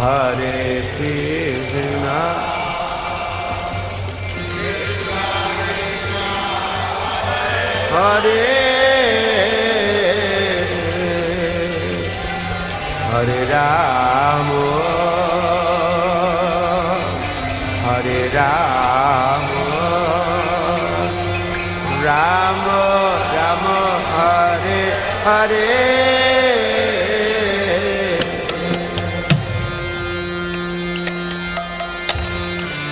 হরে কৃষ্ণ হরে হরে রাম হরে রাম রাম রাম হরে হরে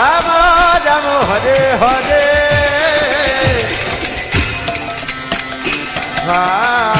રામ રામ હરે હરે. હા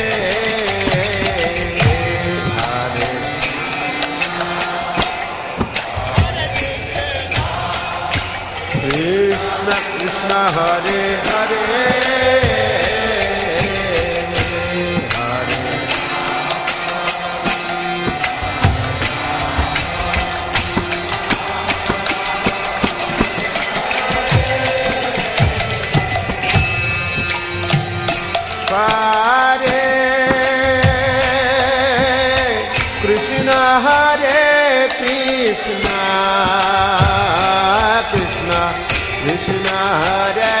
ਕ੍ਰਿਸ਼ਨ ਹਰੇ ਹਰੇ Krishna Hare Krishna Krishna Hare